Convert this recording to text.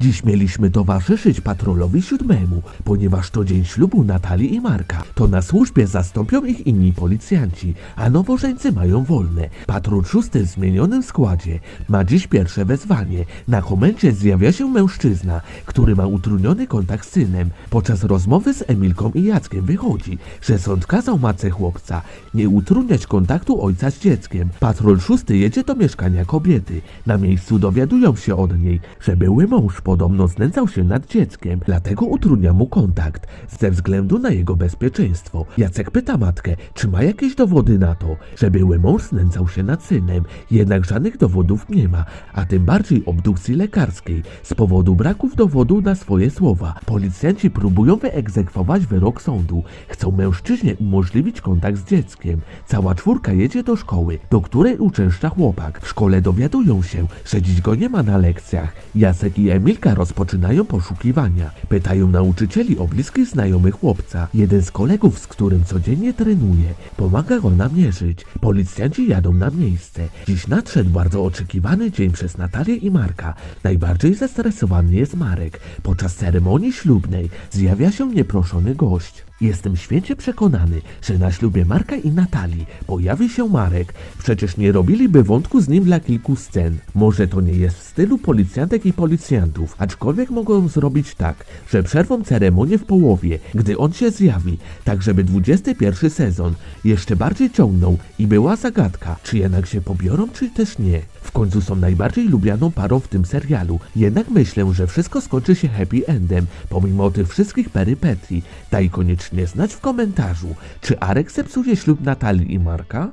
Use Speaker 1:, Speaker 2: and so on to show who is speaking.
Speaker 1: Dziś mieliśmy towarzyszyć patrolowi siódmemu, ponieważ to dzień ślubu Natalii i Marka. To na służbie zastąpią ich inni policjanci, a nowożeńcy mają wolne. Patrol szósty w zmienionym składzie ma dziś pierwsze wezwanie. Na komendzie zjawia się mężczyzna, który ma utrudniony kontakt z synem. Podczas rozmowy z Emilką i Jackiem wychodzi, że sąd kazał matce chłopca nie utrudniać kontaktu ojca z dzieckiem. Patrol szósty jedzie do mieszkania kobiety. Na miejscu dowiadują się od niej, że były mąż podobno znęcał się nad dzieckiem, dlatego utrudnia mu kontakt ze względu na jego bezpieczeństwo. Jacek pyta matkę, czy ma jakieś dowody na to, że były mąż znęcał się nad synem, jednak żadnych dowodów nie ma, a tym bardziej obdukcji lekarskiej z powodu braków dowodu na swoje słowa. Policjanci próbują wyegzekwować wyrok sądu. Chcą mężczyźnie umożliwić kontakt z dzieckiem. Cała czwórka jedzie do szkoły, do której uczęszcza chłopak. W szkole dowiadują się, że dziś go nie ma na lekcjach. Jacek i Emilka rozpoczynają poszukiwania. Pytają nauczycieli o bliskich znajomych chłopca. Jeden z kolegów, z którym codziennie trenuje, pomaga go namierzyć. Policjanci jadą na miejsce. Dziś nadszedł bardzo oczekiwany dzień przez Natalię i Marka. Najbardziej zestresowany jest Marek. Podczas ceremonii ślubnej zjawia się nieproszony gość. Jestem święcie przekonany, że na ślubie Marka i Natalii pojawi się Marek. Przecież nie robiliby wątku z nim dla kilku scen. Może to nie jest w stylu policjantek i policjantów, aczkolwiek mogą zrobić tak, że przerwą ceremonię w połowie, gdy on się zjawi, tak żeby 21 sezon jeszcze bardziej ciągnął i była zagadka, czy jednak się pobiorą, czy też nie. W końcu są najbardziej lubianą parą w tym serialu, jednak myślę, że wszystko skończy się happy endem, pomimo tych wszystkich perypetii. Daj koniecznie znać w komentarzu, czy Arek zepsuje ślub Natalii i Marka?